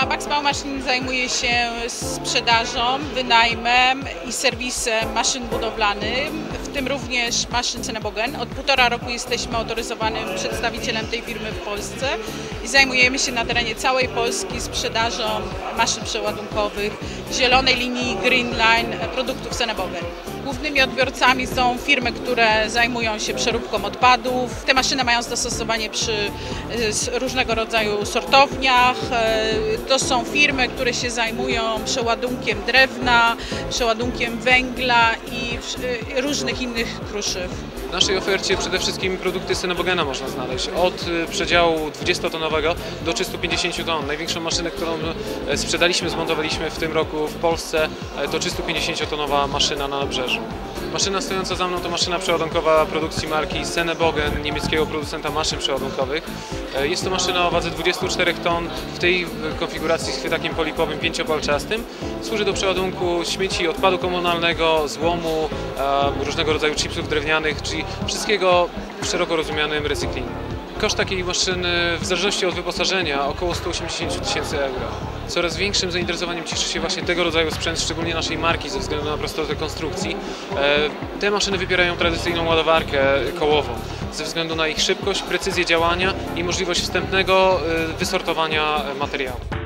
Expo Maszyn zajmuje się sprzedażą, wynajmem i serwisem maszyn budowlanych, w tym również maszyn Cenebogen. Od półtora roku jesteśmy autoryzowanym przedstawicielem tej firmy w Polsce i zajmujemy się na terenie całej Polski sprzedażą maszyn przeładunkowych, zielonej linii Green Line produktów Cenebogen. Głównymi odbiorcami są firmy, które zajmują się przeróbką odpadów. Te maszyny mają zastosowanie przy y, różnego rodzaju sortowniach. E, To są firmy, które się zajmują przeładunkiem drewna, przeładunkiem węgla i y, różnych innych kruszyw. W naszej ofercie przede wszystkim produkty Senebogena można znaleźć. Od y, przedziału 20-tonowego do 350 ton. Największą maszynę, którą e, sprzedaliśmy, zmontowaliśmy w tym roku w Polsce, e, to 350-tonowa maszyna na nabrzeżu. Maszyna stojąca za mną to maszyna przeładunkowa produkcji marki Senebogen, niemieckiego producenta maszyn przeładunkowych. E, Jest to maszyna o wadze 24 ton, w tej konfiguracji z chwytakiem polipowym pięciopalczastym. Służy do przeładunku śmieci, odpadu komunalnego, złomu, e, różnego rodzaju chipsów drewnianych, czyli wszystkiego w szeroko rozumianym recyklingu. Koszt takiej maszyny w zależności od wyposażenia około 180 000 tysięcy euro. Coraz większym zainteresowaniem cieszy się właśnie tego rodzaju sprzęt, szczególnie naszej marki ze względu na prostotę konstrukcji. E, Te maszyny wypierają tradycyjną ładowarkę kołową ze względu na ich szybkość, precyzję działania i możliwość wstępnego e, wysortowania materiału.